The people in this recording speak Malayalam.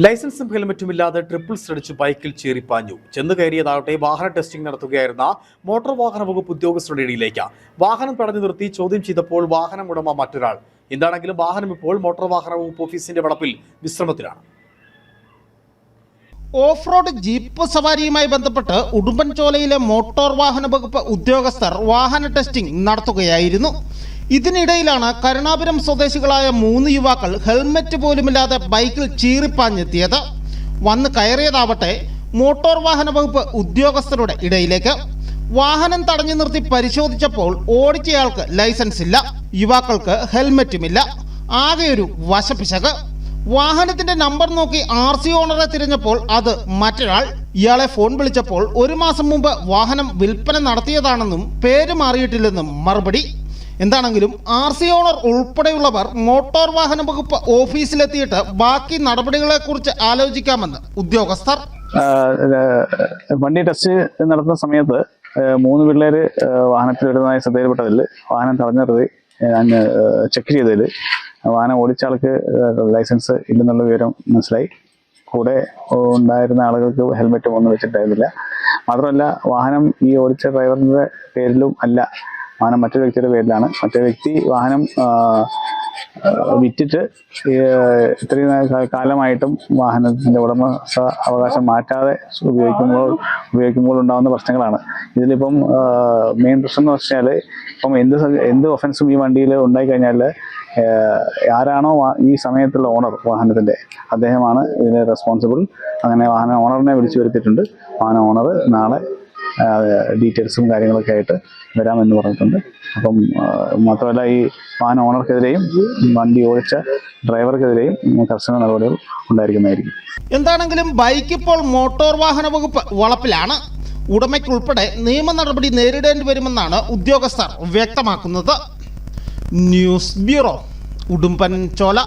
ലൈസൻസും ഹെൽമറ്റും ട്രിപ്പിൾ അടിച്ച് ബൈക്കിൽ പാഞ്ഞു. ചെന്ന് കയറിയതാകട്ടെ വാഹന ടെസ്റ്റിംഗ് നടത്തുകയായിരുന്ന മോട്ടോർ വാഹന വകുപ്പ് ഉദ്യോഗസ്ഥരുടെ ഇടയിലേക്ക്. വാഹനം തടഞ്ഞു നിർത്തി ചോദ്യം ചെയ്തപ്പോൾ വാഹനം ഉടമ മറ്റൊരാൾ. എന്താണെങ്കിലും വാഹനം ഇപ്പോൾ മോട്ടോർ വാഹന വകുപ്പ് ഓഫീസിന്റെ വളപ്പിൽ വിശ്രമത്തിലാണ്. ഓഫ് റോഡ് ജീപ്പ് സവാരിയുമായി ബന്ധപ്പെട്ട് ഉടുമ്പൻചോലയിലെ മോട്ടോർ വാഹന വകുപ്പ് ഉദ്യോഗസ്ഥർ വാഹന ടെസ്റ്റിംഗ് നടത്തുകയായിരുന്നു. ഇതിനിടയിലാണ് കരുണാപുരം സ്വദേശികളായ മൂന്ന് യുവാക്കൾ ഹെൽമറ്റ് പോലുമില്ലാതെ ബൈക്കിൽ ചീറിപ്പാഞ്ഞെത്തിയത്. വന്ന് കയറിയതാവട്ടെ മോട്ടോർ വാഹന വകുപ്പ് ഉദ്യോഗസ്ഥരുടെ ഇടയിലേക്ക്. വാഹനം തടഞ്ഞു നിർത്തി പരിശോധിച്ചപ്പോൾ ഓടിച്ചയാൾക്ക് ലൈസൻസ് ഇല്ല യുവാക്കൾക്ക് ഹെൽമറ്റുമില്ല. ആകെയൊരു വശപ്പിശക്. വാഹനത്തിന്റെ നമ്പർ നോക്കി ആർ സി ഓണറെ തിരഞ്ഞപ്പോൾ അത് മറ്റൊരാൾ. ഇയാളെ ഫോൺ വിളിച്ചപ്പോൾ ഒരു മാസം മുമ്പ് വാഹനം വിൽപ്പന നടത്തിയതാണെന്നും പേര് മാറിയിട്ടില്ലെന്നും മറുപടി. എന്താണെങ്കിലും ആർ സി ഓണർ ഉൾപ്പെടെയുള്ളവർ മോട്ടോർ വാഹന വകുപ്പ് ഓഫീസിലെത്തിയിട്ട് ബാക്കി നടപടികളെക്കുറിച്ച് ആലോചിക്കാമെന്ന് ഉദ്യോഗസ്ഥർ. വണ്ടി ടെസ്റ്റ് നടത്തുന്ന സമയത്ത് മൂന്ന് പിള്ളേര് വാഹനത്തിൽ വരുന്നതായി ശ്രദ്ധയിൽപ്പെട്ടതിൽ വാഹനം തടഞ്ഞു ഞാൻ ചെക്ക് ചെയ്തതിൽ വാഹനം ഓടിച്ച ആൾക്ക് ലൈസൻസ് ഇല്ലെന്നുള്ള വിവരം മനസ്സിലായി. കൂടെ ഉണ്ടായിരുന്ന ആളുകൾക്ക് ഹെൽമെറ്റും ഒന്നും വെച്ചിട്ടായിരുന്നില്ല മാത്രമല്ല വാഹനം ഈ ഓടിച്ച ഡ്രൈവറിന്റെ പേരിലും അല്ല വാഹനം മറ്റൊരു വ്യക്തിയുടെ പേരിലാണ്. മറ്റേ വ്യക്തി വാഹനം വിറ്റിട്ട് ഇത്രയും കാലമായിട്ടും വാഹനത്തിന്റെ ഉടമസ്ഥ അവകാശം മാറ്റാതെ ഉപയോഗിക്കുമ്പോൾ ഉപയോഗിക്കുമ്പോൾ ഉണ്ടാകുന്ന പ്രശ്നങ്ങളാണ്. ഇതിലിപ്പം മെയിൻ പ്രശ്നം എന്ന് വെച്ചാൽ ഇപ്പം എന്ത് എന്ത് ഒഫൻസും ഈ വണ്ടിയിൽ ഉണ്ടായി കഴിഞ്ഞാൽ ആരാണോ ഈ സമയത്തുള്ള ഓണർ വാഹനത്തിന്റെ അദ്ദേഹമാണ് ഇതിന് റെസ്പോൺസിബിൾ അങ്ങനെ വാഹന ഓണറിനെ വിളിച്ചു വരുത്തിയിട്ടുണ്ട്. വാഹന ഓണർ നാളെ ഡീറ്റെയിൽസും കാര്യങ്ങളൊക്കെ ആയിട്ട് വരാമെന്ന് പറഞ്ഞിട്ടുണ്ട്. അപ്പം മാത്രമല്ല ഈ വാഹന ഓണർക്കെതിരെയും വണ്ടി ഓടിച്ച ഡ്രൈവർക്കെതിരെയും കർശന നടപടികൾ ഉണ്ടായിരിക്കുന്നതായിരിക്കും. എന്താണെങ്കിലും ബൈക്ക് ഇപ്പോൾ മോട്ടോർ വാഹന വകുപ്പ് വളപ്പിലാണ്. ഉടമയ്ക്കുൾപ്പെടെ നിയമ നടപടി നേരിടേണ്ടി വരുമെന്നാണ് ഉദ്യോഗസ്ഥർ വ്യക്തമാക്കുന്നത്. News bureau Udumbanchola.